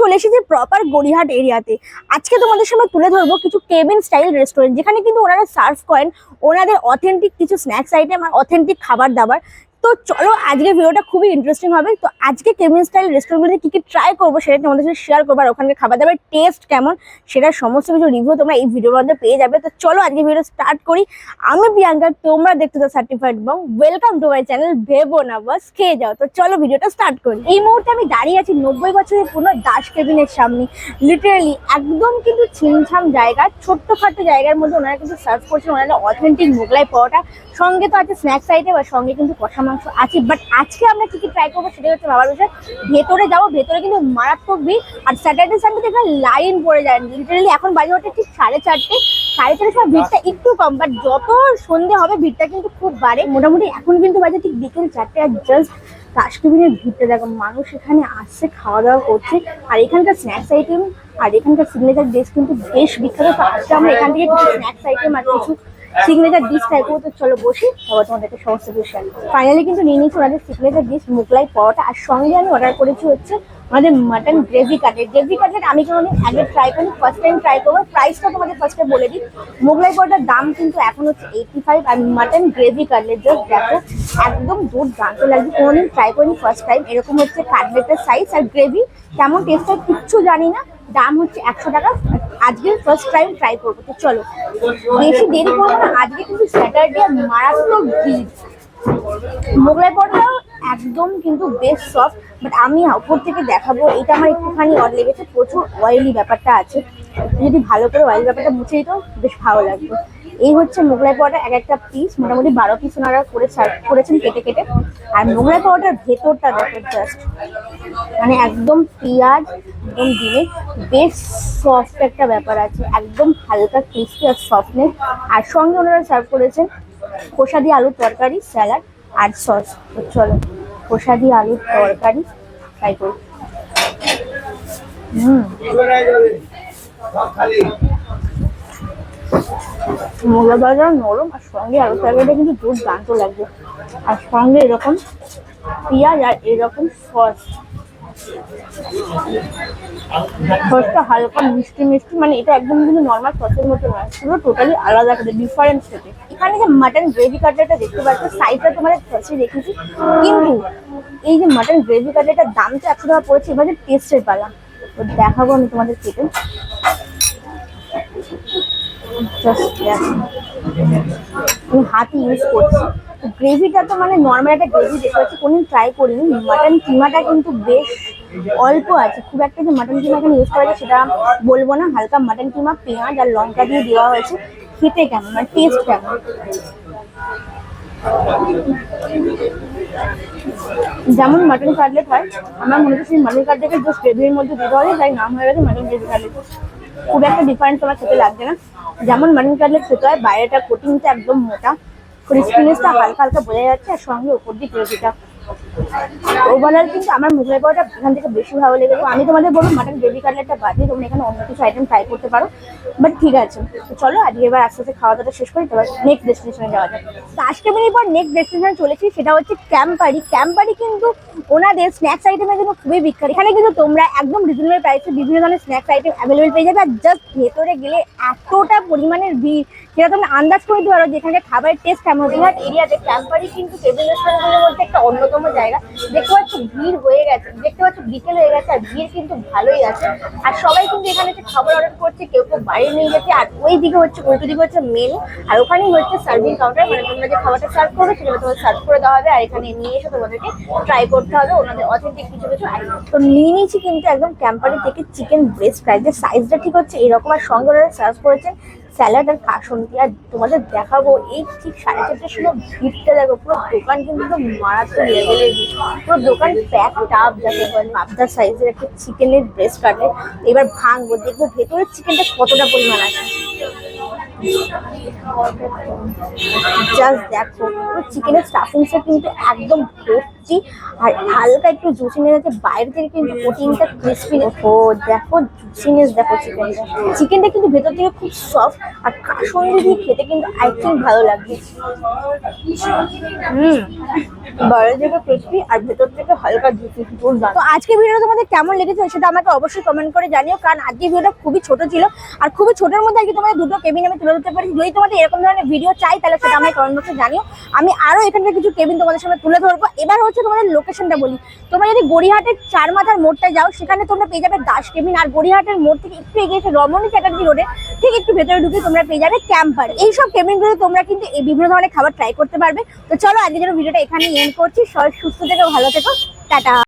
চলে এসেছি প্রপার গড়িহাট এরিয়াতে আজকে তোমাদের সামনে তুলে ধরবো কিছু কেবিন স্টাইল রেস্টুরেন্ট যেখানে কিন্তু ওনারা সার্ভ করেন। ওনাদের অথেন্টিক কিছু স্ন্যাক্স আইটেম আর অথেন্টিক খাবার দাবার তো চলো আজকে ভিডিওটা খুবই ইন্টারেস্টিং হবে। তো আজকে কেবিন স্টাইল রেস্টুরেন্টগুলোতে কী কী ট্রাই করব সেটা তোমাদের সাথে শেয়ার করব। আর ওখানকার খাবার দাবার টেস্ট কেমন, সেটা সমস্ত কিছু রিভিউ তোমরা এই ভিডিওর মধ্যে পেয়ে যাবে। তো চলো, আজকে ভিডিও স্টার্ট করি। আমি প্রিয়াঙ্কা, তোমরা দেখতে তো সার্টিফাইড এবং ওয়েলকাম টু মাই চ্যানেল ভেবো না বাস খেয়ে যাও। তো চলো ভিডিওটা স্টার্ট করি। এই মুহূর্তে আমি দাঁড়িয়ে আছি নব্বই বছরের পুরনো দাস কেবিনের সামনে। লিটারালি একদম কিন্তু ছিমছাম জায়গা, ছোট্টখাটো জায়গার মধ্যে ওনারা কিন্তু সার্ভ করছেন। ওনারা অথেন্টিক মোগলাই পরোটা। সঙ্গে তো আছে স্ন্যাক্স আইটেম আর সঙ্গে কিন্তু কষা মাংস আছে বাট আজকে আমরা কি কি ট্রাই করব সেটা হচ্ছে বাবার বিষয়। ভেতরে যাব ভেতরে কিন্তু মারাত্মক ভিড়। আর স্যাটারডে সানডে দেখে লাইন পড়ে যায় লিটারালি এখন বাজে ওঠে ঠিক সাড়ে চারটে। সাড়ে চারটে সময় ভিড়টা একটু কম বাট যত সন্ধে হবে ভিড়টা কিন্তু খুব বাড়ে। মোটামুটি এখন কিন্তু বাজে ঠিক বিকেল চারটে আর জাস্ট কাশ্মীরের ভিড়টা দেখো মানুষ এখানে আসছে খাওয়া দাওয়া করছে। আর এখানকার স্ন্যাক্স আইটেম আর এখানকার সিগনেচার ডিশ কিন্তু বেশ বিখ্যাত। তো আজকে আমরা এখান থেকে কিছু স্ন্যাক্স আইটেম আর কিছু সিগনেচার ডিশ ট্রাই করব তো চলো বসি তারপর তোমাদেরকে সমস্ত কিছু শেয়ার ফাইনালি কিন্তু নিয়ে নিয়েছি ওনাদের সিগনেচার ডিশ মোগলাই পরোটা আর সঙ্গে আমি অর্ডার করেছি হচ্ছে আমাদের mutton gravy cutlet gravy cutlet আমি কোনোদিন আগে ট্রাই করি ফার্স্ট টাইম ট্রাই করব। প্রাইসটা তোমাদের ফার্স্টে বলে দিই। মোগলাই পরোটার দাম কিন্তু এখন হচ্ছে এইটি ফাইভ আর মাটন গ্রেভি কাটলেট জাস্ট দেখো একদম দুর্দান্ত লাগছে। কোনোদিন ট্রাই করিনি ফার্স্ট টাইম এরকম হচ্ছে কাটলেটের সাইজ আর গ্রেভি কেমন টেস্ট হয় কিচ্ছু জানি না। দাম হচ্ছে একশো টাকা। আজকে ফার্স্ট টাইম ট্রাই করব। তো চলো, বেশি দেরি করব না। আজকে কিন্তু স্যাটারডে মারাত্মক ভিড়। মোগলাই পরোটাও একদম কিন্তু বেশ সফট বাট আমি উপর থেকে দেখাবো। এটা আমার একটুখানি অড লেগেছে। প্রচুর অয়েলি ব্যাপারটা আছে। যদি ভালো করে অয়েলি ব্যাপারটা মুছে দিত বেশ ভালো লাগতো এই হচ্ছে মোগলাই পরোটা, এক একটা পিস মোটামুটি বারো পিস ওনারা করে সার্ভ করেছেন কেটে কেটে। আর মোগলাই পরোটার ভেতরটা দেখো জাস্ট মানে একদম পেঁয়াজ, একদম দিলে বেশ সফট একটা ব্যাপার আছে, একদম হালকা ক্রিস্পি আর সফটনেস আর সঙ্গে ওনারা সার্ভ করেছেন খোসা দিয়ে আলুর তরকারি স্যালাড আর সস চলো, খোসা দিয়ে আলুর তরকারি ট্রাই করি। হুম। মোগলা বাজার নরম আর সঙ্গে আলু তরকারিটা কিন্তু দুর্দান্ত লাগবে। আর সঙ্গে এরকম পেঁয়াজ আর এরকম সস। সসটা হালকা মিষ্টি মিষ্টি মানে এটা একদম কিন্তু নর্মাল সসের মতো নয়, পুরো টোটালি আলাদা একটা ডিফারেন্স থেকে এখানে যে মাটন গ্রেভি কাটলেটটা দেখতে পাচ্ছ সাইডটা তোমাদের সসে রেখেছি, কিন্তু এই যে মাটন গ্রেভি কাটলেটার দাম তো একশো টাকা পড়েছে, এবার যে টেস্টের পালা তো দেখাবো আমি তোমাদের কেটে জাস্ট আমি হাত ইউজ করছি। গ্রেভিটা তো মানে নর্মাল একটা গ্রেভি দেখতে পাচ্ছি কোনোদিন ট্রাই করিনি। মাটন কিমাটা কিন্তু বেশ অল্প আছে। খুব একটা যে মাটন কিমা এখানে ইউজ করা যায়, সেটা বলব না। হালকা মাটন কিমা, পেঁয়াজ আর লঙ্কা দিয়ে দেওয়া হয়েছে। খেতে কেমন? মানে টেস্ট কেমন? যেমন মাটন কাটলেট হয়, আমার মনে হচ্ছে মাটন কাটলেটের জাস্ট গ্রেভির মধ্যে দিতে হবে তাই নাম হয়ে গেছে মাটন গ্রেভি কাটলেট খুব একটা ডিফারেন্স তোমার খেতে লাগছে না। যেমন মাটন কাটলেট খেতে হয়, বাইরেটা কোটিংটা একদম মোটা। ক্রিসপিনেসটা হালকা হালকা বোঝা যাচ্ছে, আর সঙ্গে উপর দিয়ে গ্রেভিটা ওভারঅল কিন্তু আমার মুগলাই পাওয়াটা এখান থেকে বেশি ভালো লেগেছে। আমি তোমাদের বলব, মাটন গ্রেভি কাটলেটটা বাদ দিয়ে তোমরা এখানে অন্য কিছু আইটেম ট্রাই করতে পারো। বাট ঠিক আছে। চলো, আজকে এবার আস্তে আস্তে খাওয়া দাওয়াটা শেষ করি তারপর নেক্সট ডেস্টিনেশনে যাওয়া যায় কাশ্মীরের পর নেক্সট ডেস্টিনেশনে চলেছি, সেটা হচ্ছে ক্যাম্পারি ক্যাম্পারি কিন্তু ওনাদের স্ন্যাক্স আইটেমের জন্য খুবই বিখ্যাত। এখানে কিন্তু তোমরা একদম রিজনেবল প্রাইসে বিভিন্ন ধরনের স্ন্যাক্স আইটেম অ্যাভেলেবেল পেয়ে যাবে। আর জাস্ট ভেতরে গেলে এতটা পরিমাণের ভিড়, সেটা তোমরা আন্দাজ করে দিতে পারো যেখানে খাবারের টেস্ট কেমন। এরিয়াতে ক্যাম্পারি কিন্তু টেবিল রেস্টুরেন্টগুলোর মধ্যে একটা অন্যতম জায়গা। দেখতে পাচ্ছ ভিড় হয়ে গেছে, দেখতে পাচ্ছ বিকেল হয়ে গেছে, আর ভিড় কিন্তু ভালোই আছে। আর সবাই কিন্তু এখানে খাবার অর্ডার করছে, কেউ কেউ বাইরে নিয়ে যাচ্ছে আর ওই দিকে হচ্ছে, উল্টো দিকে হচ্ছে মেনু আর ওখানেই হচ্ছে সার্ভিং কাউন্টার মানে তোমরা যে খাবারটা সার্ভ করবে সেটা তোমাদের সার্ভ করে দেওয়া হবে, আর এখানে নিয়ে এসে তোমাদেরকে ট্রাই করতে হবে ওনাদের অথেন্টিক কিছু কিছু তো নিয়ে নিয়েছি কিন্তু একদম ক্যাম্পারি থেকে চিকেন ব্রেস্ট ফ্রাই যে সাইজটা ঠিক হচ্ছে, এরকম আর সঙ্গে ওনারা সার্ভ করেছেন স্যালাড আর কাসন্তি আর তোমাদের দেখাবো, এই ঠিক সাড়ে চারটের সময় ভিড়টা দেখো, পুরো দোকান কিন্তু একদম মারাত্মক লেভেলের পুরো দোকান প্যাক টাপ যাকে বলে মাপদার সাইজের একটা চিকেনের ব্রেস্ট কাটে। এবার ভাঙবো, দেখব ভেতরের চিকেনটা কতটা পরিমাণ আছে। জাস্ট দেখো, পুরো চিকেনের স্টাফিংসটা কিন্তু একদম ভর্তি। সবজি, আর হালকা একটু জুসিনেস আছে বাইরে থেকে কিন্তু প্রোটিনটা ক্রিসপি ও, দেখো জুসিনেস দেখো চিকেনটা চিকেনটা কিন্তু ভেতর থেকে খুব সফট আর কাসন্দি দিয়ে খেতে কিন্তু আই থিঙ্ক ভালো লাগবে। হুম, বাইরে থেকে ক্রিসপি আর ভেতর থেকে হালকা জুসি তো আজকে ভিডিওটা তোমাদের কেমন লেগেছে সেটা আমাকে অবশ্যই কমেন্ট করে জানিও, কারণ আজকে ভিডিওটা খুবই ছোট ছিল। আর খুবই ছোটোর মধ্যে আজকে তোমাদের দুটো কেবিন আমি তুলে ধরতে পারি। যদি তোমাদের এরকম ধরনের ভিডিও চাই, তাহলে সেটা আমাকে কমেন্ট বক্সে জানিও। আমি আরও এখানকার কিছু কেবিন তোমাদের সামনে তুলে ধরবো। এবার হচ্ছে তোমাদের লোকেশনটা বলি। তোমরা যদি গড়িহাটের চার মাথার মোড়টা যাও, সেখানে তোমরা পেয়ে যাবে দাস কেবিন আর গড়িহাটের মোড় থেকে একটু এগিয়ে এসে রমণী চ্যাটার্জি রোডে ঠিক একটু ভেতরে ঢুকে তোমরা পেয়ে যাবে ক্যাম্পার এইসব কেবিনগুলো তোমরা কিন্তু এই বিভিন্ন ধরনের খাবার ট্রাই করতে পারবে। তো চলো আজকে যেন ভিডিওটা এখানে এন্ড করছি। সবাই সুস্থ থেকো, ভালো থেকো। টাটা।